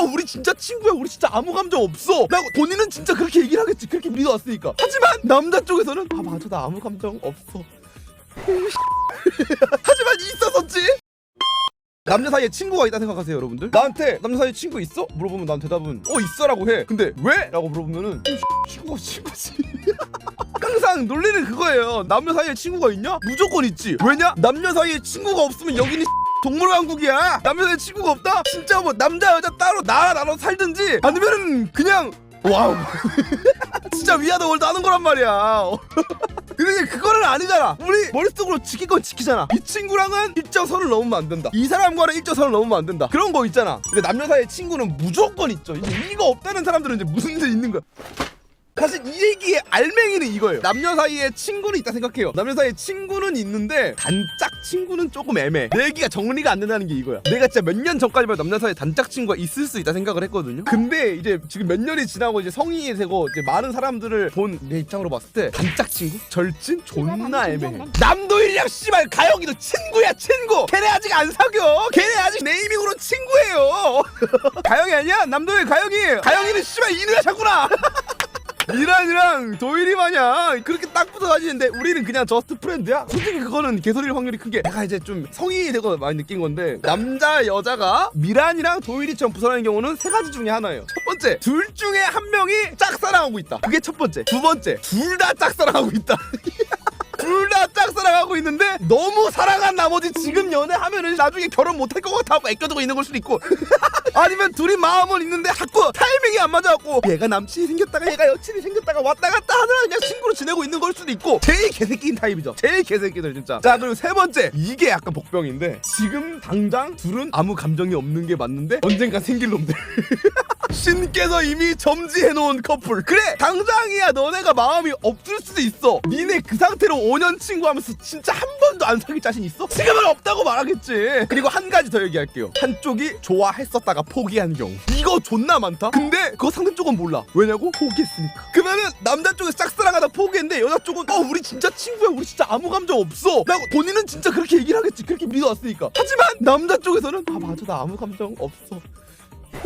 어 우리 진짜 친구야. 우리 진짜 아무 감정 없어. 라고 본인은 진짜 그렇게 얘기를 하겠지. 그렇게 믿어왔으니까. 하지만 남자 쪽에서는 아 맞아. 나 아무 감정 없어. 하지만 있었었지. 남녀 사이에 친구가 있다 생각하세요 여러분들? 나한테 남녀 사이에 친구 있어? 물어보면 난 대답은 어 있어라고 해. 근데 왜? 라고 물어보면은 친구가 친구지 항상 논리는 그거예요. 남녀 사이에 친구가 있냐? 무조건 있지. 왜냐? 남녀 사이에 친구가 없으면 여기는 동물왕국이야. 남녀 사이에 친구가 없다? 진짜 뭐 남자 여자 따로 나라 나눠 살든지 아니면은 그냥 와우. 진짜 위아더 월드 하는 거란 말이야. 근데 그거는 아니잖아. 우리 머릿속으로 지킬 건 지키잖아. 이 친구랑은 일정 선을 넘으면 안 된다. 이 사람과는 일정 선을 넘으면 안 된다. 그런 거 있잖아. 근데 남녀 사이의 친구는 무조건 있죠. 이제 이거 없다는 사람들은 이제 무슨 일 있는 거야 사실 이 얘기의 알맹이는 이거예요. 남녀 사이에 친구는 있다 생각해요. 남녀 사이에 친구는 있는데 단짝 친구는 조금 애매해. 내 얘기가 정리가 안 된다는 게 이거야. 내가 진짜 몇 년 전까지만 남녀 사이에 단짝 친구가 있을 수 있다 생각을 했거든요. 근데 이제 지금 몇 년이 지나고 이제 성인이 되고 이제 많은 사람들을 본 내 입장으로 봤을 때 단짝 친구, 절친 존나 애매해. 남도일이랑 씨발 가영이도 친구야 친구. 걔네 아직 안 사겨. 걔네 아직 네이밍으로 친구예요. 가영이 아니야? 남도일 가영이. 가영이는 씨발 이누야샤구나. 이란이랑 도일이 마냥 그렇게 딱 붙어 다니는데 우리는 그냥 저스트 프렌드야? 솔직히 그거는 개소리일 확률이 큰 게 내가 이제 좀 성인이 되고 많이 느낀 건데 남자 여자가 미란이랑 도일이처럼 부산하는 경우는 세 가지 중에 하나예요. 첫 번째 둘 중에 한 명이 짝사랑하고 있다. 그게 첫 번째. 두 번째 둘 다 짝사랑하고 있다. 둘다 짝사랑하고 있는데 너무 사랑한 나머지 지금 연애하면은 나중에 결혼 못할 것 같아 하고 애껴두고 있는 걸 수도 있고. 아니면 둘이 마음은 있는데 자꾸 타이밍이 안 맞아갖고 얘가 남친이 생겼다가 얘가 여친이 생겼다가 왔다 갔다 하느라 그냥 친구로 지내고 있는 걸 수도 있고. 제일 개새끼인 타입이죠. 제일 개새끼들 진짜. 자 그리고 세 번째. 이게 약간 복병인데 지금 당장 둘은 아무 감정이 없는 게 맞는데 언젠가 생길 놈들 신께서 이미 점지해놓은 커플. 그래 당장이야. 너네가 마음이 없을 수도 있어. 니네 그 상태로 5년 친구하면서 진짜 한 번도 안 사귈 자신 있어? 지금은 없다고 말하겠지. 그리고 한 가지 더 얘기할게요. 한쪽이 좋아했었다가 포기한 경우. 이거 존나 많다? 근데 그거 상대 쪽은 몰라. 왜냐고? 포기했으니까. 그러면은 남자 쪽에서 짝사랑하다 포기했는데 여자 쪽은 어 우리 진짜 친구야. 우리 진짜 아무 감정 없어. 라고 본인은 진짜 그렇게 얘기를 하겠지. 그렇게 믿어왔으니까. 하지만 남자 쪽에서는 아 맞아. 나 아무 감정 없어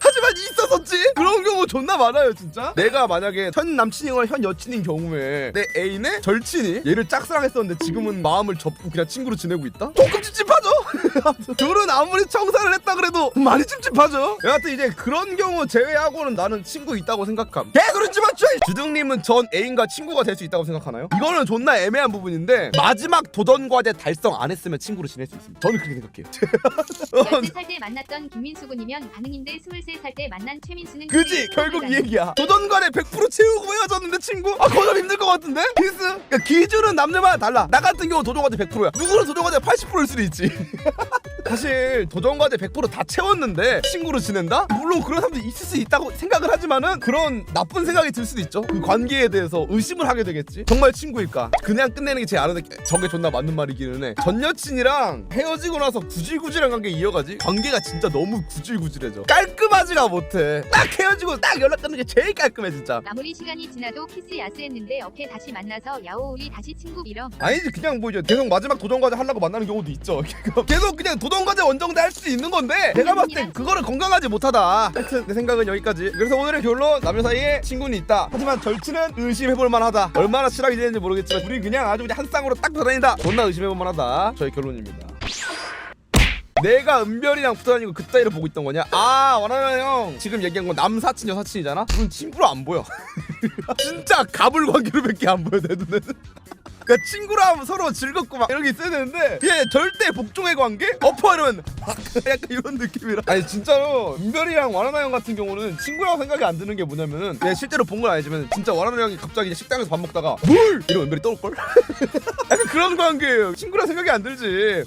하지만 있었었지? 그런 경우 존나 많아요 진짜. 내가 만약에 현 남친이거나 현 여친인 경우에 내 애인의 절친이 얘를 짝사랑했었는데 지금은 마음을 접고 그냥 친구로 지내고 있다? 조금 찝찝하죠? 둘은 아무리 청산을 했다 그래도 많이 찝찝하죠? 여하튼 이제 그런 경우 제외하고는 나는 친구 있다고 생각함. 개소리 마 주둥님은 전 애인과 친구가 될 수 있다고 생각하나요? 이거는 존나 애매한 부분인데 마지막 도전 과제 달성 안 했으면 친구로 지낼 수 있습니다. 저는 그렇게 생각해요. 13살 때 만났던 김 민수군이면 가능인데 23살 때 만난 최민수는 그지? 결국 이 얘기야. 도전관에 100% 채우고 헤어졌는데 친구? 아 거절 힘들 것 같은데? 필수 그러니까 기준은 남녀마다 달라. 나 같은 경우 도전과제 100%야. 누구는 도전과제 80%일 수도 있지 사실 도전과제 100%다 채웠는데 친구로 지낸다? 물론 그런 사람도 있을 수 있다고 생각을 하지만은 그런 나쁜 생각이 들 수도 있죠. 그 관계에 대해서 의심을 하게 되겠지. 정말 친구일까? 그냥 끝내는 게 제일 아는데 저게 존나 맞는 말이기는 해 전 여친이랑 헤어지고 나서 구질구질한 관계 이어가지? 관계가 진짜 너무 구질구질해져. 깔끔 하지가 못해. 딱 헤어지고 딱 연락 끊는 게 제일 깔끔해 진짜. 아무리 시간이 지나도 키스 야스했는데 어케 다시 만나서 야오 우리 다시 친구 이럼 아니지 그냥 뭐 이제 계속 마지막 도전과제 하려고 만나는 경우도 있죠. 계속 그냥 도전과제 원정대 할 수 있는 건데 내가 봤을 땐 그거를 건강하지 못하다. 하여튼 내 생각은 여기까지. 그래서 오늘의 결론 남녀 사이에 친구는 있다. 하지만 절친은 의심해볼 만하다. 얼마나 친하게 지내는지 모르겠지만 우리 그냥 아주 그냥 한 쌍으로 딱 돌아다닌다. 존나 의심해볼 만하다. 저의 결론입니다 내가 은별이랑 붙어다니고 그따위를 보고 있던 거냐? 아 원하는 형 지금 얘기한 건 남사친 여사친이잖아? 그건 친구로 안 보여 진짜 가불 관계로밖에 안 보여 내 눈에는 그러니까 친구로 하면 서로 즐겁고 막 이런 게 있어야 되는데 그냥 절대 복종의 관계? 엎어 이러면 막 약간 이런 느낌이라 아니 진짜로 은별이랑 와나나 형 같은 경우는 친구라고 생각이 안 드는 게 뭐냐면은 내가 실제로 본 건 아니지만 진짜 와나나 형이 갑자기 식당에서 밥 먹다가 물! 이러면 은별이 떠올걸? 약간 그런 관계예요 친구라 생각이 안 들지